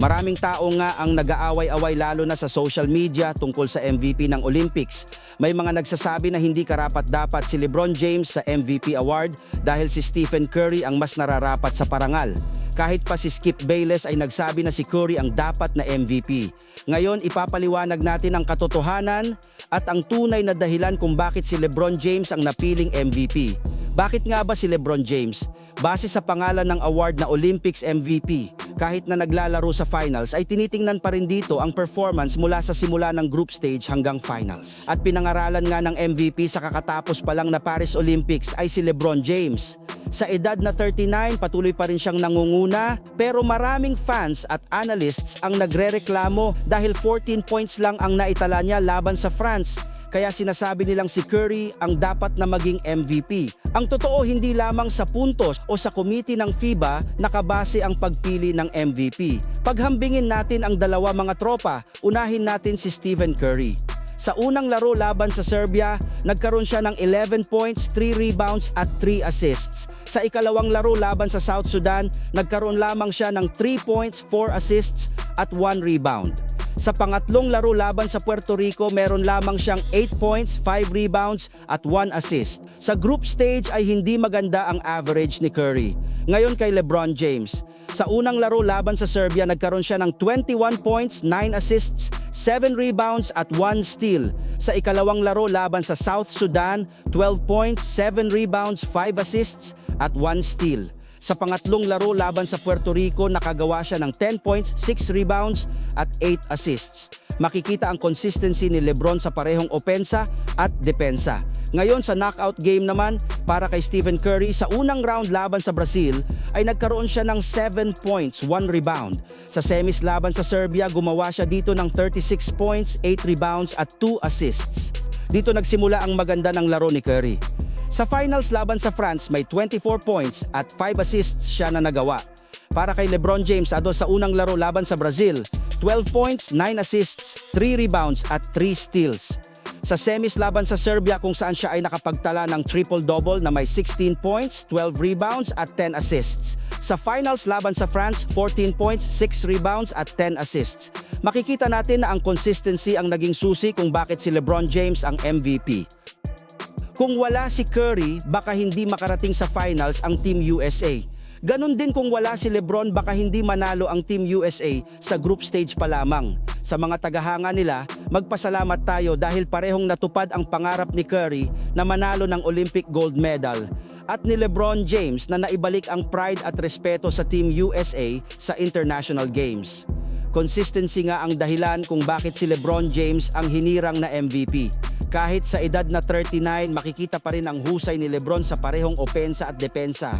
Maraming tao nga ang nag-aaway-away lalo na sa social media tungkol sa MVP ng Olympics. May mga nagsasabi na hindi karapat-dapat si LeBron James sa MVP award dahil si Stephen Curry ang mas nararapat sa parangal. Kahit pa si Skip Bayless ay nagsabi na si Curry ang dapat na MVP. Ngayon ipapaliwanag natin ang katotohanan at ang tunay na dahilan kung bakit si LeBron James ang napiling MVP. Bakit nga ba si LeBron James? Base sa pangalan ng award na Olympics MVP, kahit na naglalaro sa finals ay tinitingnan pa rin dito ang performance mula sa simula ng group stage hanggang finals. At pinangaralan nga ng MVP sa kakatapos pa lang na Paris Olympics ay si LeBron James. Sa edad na 39, patuloy pa rin siyang nangunguna pero maraming fans at analysts ang nagrereklamo dahil 14 points lang ang naitala niya laban sa France kaya sinasabi nilang si Curry ang dapat na maging MVP. Ang totoo hindi lamang sa puntos o sa committee ng FIBA nakabase ang pagpili ng MVP. Paghambingin natin ang dalawa mga tropa, unahin natin si Stephen Curry. Sa unang laro laban sa Serbia, nagkaroon siya ng 11 points, 3 rebounds at 3 assists. Sa ikalawang laro laban sa South Sudan, nagkaroon lamang siya ng 3 points, 4 assists at 1 rebound. Sa pangatlong laro laban sa Puerto Rico, meron lamang siyang 8 points, 5 rebounds at 1 assist. Sa group stage ay hindi maganda ang average ni Curry. Ngayon kay LeBron James. Sa unang laro laban sa Serbia, nagkaroon siya ng 21 points, 9 assists, 7 rebounds at 1 steal. Sa ikalawang laro laban sa South Sudan, 12 points, 7 rebounds, 5 assists at 1 steal. Sa pangatlong laro laban sa Puerto Rico, nakagawa siya ng 10 points, 6 rebounds at 8 assists. Makikita ang consistency ni Lebron sa parehong opensa at depensa. Ngayon sa knockout game naman, para kay Stephen Curry, sa unang round laban sa Brazil, ay nagkaroon siya ng 7 points, 1 rebound. Sa semis laban sa Serbia, gumawa siya dito ng 36 points, 8 rebounds at 2 assists. Dito nagsimula ang maganda ng laro ni Curry. Sa finals laban sa France, may 24 points at 5 assists siya na nagawa. Para kay LeBron James, ado sa unang laro laban sa Brazil, 12 points, 9 assists, 3 rebounds at 3 steals. Sa semis laban sa Serbia kung saan siya ay nakapagtala ng triple-double na may 16 points, 12 rebounds at 10 assists. Sa finals laban sa France, 14 points, 6 rebounds at 10 assists. Makikita natin na ang consistency ang naging susi kung bakit si LeBron James ang MVP. Kung wala si Curry, baka hindi makarating sa finals ang Team USA. Ganon din kung wala si Lebron, baka hindi manalo ang Team USA sa group stage pa lamang. Sa mga tagahanga nila, magpasalamat tayo dahil parehong natupad ang pangarap ni Curry na manalo ng Olympic gold medal at ni Lebron James na naibalik ang pride at respeto sa Team USA sa international games. Consistency nga ang dahilan kung bakit si Lebron James ang hinirang na MVP. Kahit sa edad na 39, makikita pa rin ang husay ni Lebron sa parehong opensa at depensa.